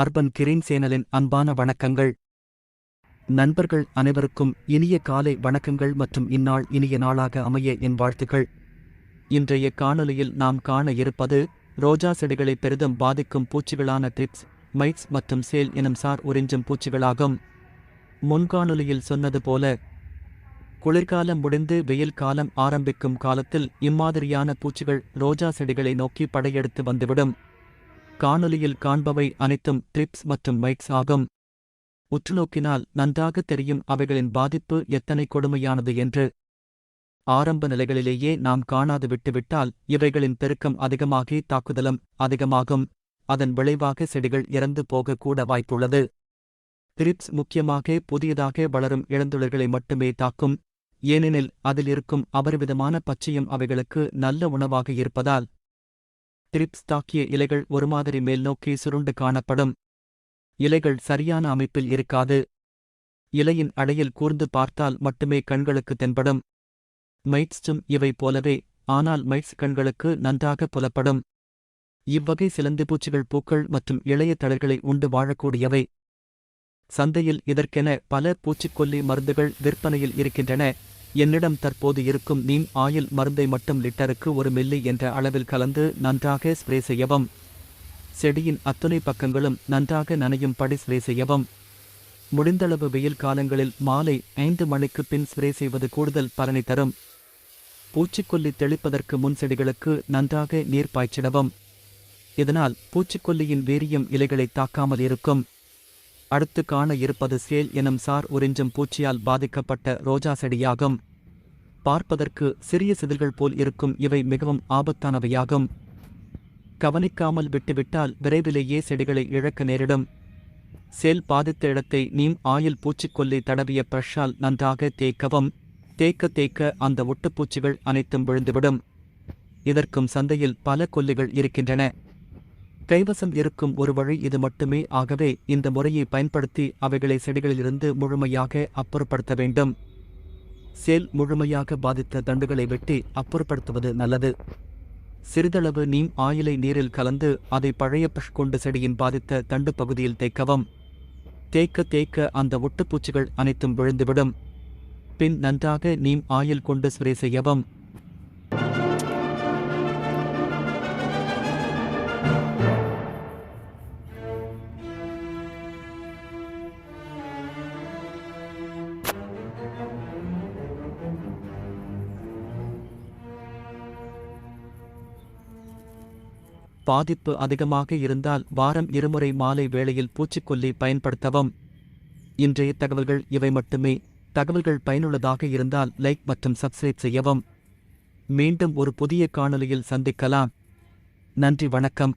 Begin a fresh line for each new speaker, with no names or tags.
Urban green சேனலின் அன்பான வணக்கங்கள். நண்பர்கள் அனைவருக்கும் இனிய காலை வணக்கங்கள் மற்றும் இந்நாள் இனிய நாளாக அமைய என் வாழ்த்துக்கள். இன்றைய காணொலியில் நாம் காண இருப்பது ரோஜா செடிகளை பெரிதும் பாதிக்கும் பூச்சிகளான ட்ரிப்ஸ் மைட்ஸ் மற்றும் சேல் எனும் சார் உறிஞ்சும் பூச்சிகளாகும். முன்காணொலியில் சொன்னது போல குளிர்காலம் முடிந்து வெயில் காலம் ஆரம்பிக்கும் காலத்தில் இம்மாதிரியான பூச்சிகள் ரோஜா செடிகளை நோக்கி படையெடுத்து வந்துவிடும். காணொலியில் காண்பவை அனைத்தும் ட்ரிப்ஸ் மற்றும் மைட்ஸ் ஆகும். உற்றுநோக்கினால் நன்றாக தெரியும் அவைகளின் பாதிப்பு எத்தனை கொடுமையானது என்று. ஆரம்ப நிலைகளிலேயே நாம் காணாது விட்டுவிட்டால் இவைகளின் பெருக்கம் அதிகமாகி தாக்குதலும் அதிகமாகும். அதன் விளைவாக செடிகள் இறந்து போகக்கூட வாய்ப்புள்ளது. திரிப்ஸ் முக்கியமாக புதியதாக வளரும் இளந்துளிர்களை மட்டுமே தாக்கும். ஏனெனில் அதில் இருக்கும் அபரிவிதமான பச்சையும் அவைகளுக்கு நல்ல உணவாக இருப்பதால் திரிப்ஸ் தாக்கிய இலைகள் ஒரு மாதிரி மேல்நோக்கி சுருண்டு காணப்படும். இலைகள் சரியான அமைப்பில் இருக்காது. இலையின் அடையில் கூர்ந்து பார்த்தால் மட்டுமே கண்களுக்கு தென்படும். மைட்ஸும் இவை போலவே ஆனால் மைட்ஸ் கண்களுக்கு நன்றாக புலப்படும். இவ்வகை சிலந்தி பூச்சிகள் பூக்கள் மற்றும் இளைய தளர்களை உண்டு வாழக்கூடியவை. சந்தையில் இதற்கென பல பூச்சிக்கொல்லி மருந்துகள் விற்பனையில் இருக்கின்றன. என்னிடம் தற்போது இருக்கும் நீம் ஆயில் மருந்தை மட்டும் லிட்டருக்கு ஒரு மில்லி என்ற அளவில் கலந்து நன்றாக ஸ்ப்ரே செய்யவும். செடியின் அத்துணை பக்கங்களும் நன்றாக நனையும் படி ஸ்ப்ரே செய்யவும். முடிந்தளவு வெயில் காலங்களில் மாலை ஐந்து மணிக்கு பின் ஸ்ப்ரே செய்வது கூடுதல் பலனை தரும். பூச்சிக்கொல்லி தெளிப்பதற்கு முன் செடிகளுக்கு நன்றாக நீர் பாய்ச்சிடவும். இதனால் பூச்சிக்கொல்லியின் வீரியம் இலைகளை தாக்காமல் இருக்கும். அடுத்து காண இருப்பது சேல் எனும் சார் உறிஞ்சும் பூச்சியால் பாதிக்கப்பட்ட ரோஜா செடியாகும். பார்ப்பதற்கு சிறிய சிதில்கள் போல் இருக்கும் இவை மிகவும் ஆபத்தானவையாகும். கவனிக்காமல் விட்டுவிட்டால் விரைவிலேயே செடிகளை இழக்க நேரிடும். சேல் பாதித்த இடத்தை நீம் ஆயில் பூச்சிக்கொல்லி தடவிய பிரஷால் நன்றாக தேய்க்கவும் தேய்க்க தேய்க்க அந்த ஒட்டுப்பூச்சிகள் அனைத்தும் விழுந்துவிடும். இதற்கும் சந்தையில் பல கொல்லிகள் இருக்கின்றன. கைவசம் இருக்கும் ஒரு வழி இது மட்டுமே. ஆகவே இந்த முறையை பயன்படுத்தி அவைகளை செடிகளிலிருந்து முழுமையாக அப்புறப்படுத்த வேண்டும். சேல் முழுமையாக பாதித்த தண்டுகளை வெட்டி அப்புறப்படுத்துவது நல்லது. சிறிதளவு நீம் ஆயிலை நீரில் கலந்து அதை பழைய பஷ் கொண்டு செடியின் பாதித்த தண்டு பகுதியில் தேய்க்கவும். தேய்க்க தேய்க்க அந்த ஒட்டுப்பூச்சிகள் அனைத்தும் விழுந்துவிடும். பின் நன்றாக நீம் ஆயில் கொண்டு ஸ்ப்ரே செய்யவும். பாதிப்பு அதிகமாக இருந்தால் வாரம் இருமுறை மாலை வேளையில் பூச்சிக்கொல்லி பயன்படுத்தவும். இன்றைய தகவல்கள் இவை மட்டுமே. தகவல்கள் பயனுள்ளதாக இருந்தால் லைக் மற்றும் சப்ஸ்கிரைப் செய்யவும். மீண்டும் ஒரு புதிய காணொலியில் சந்திக்கலாம். நன்றி வணக்கம்.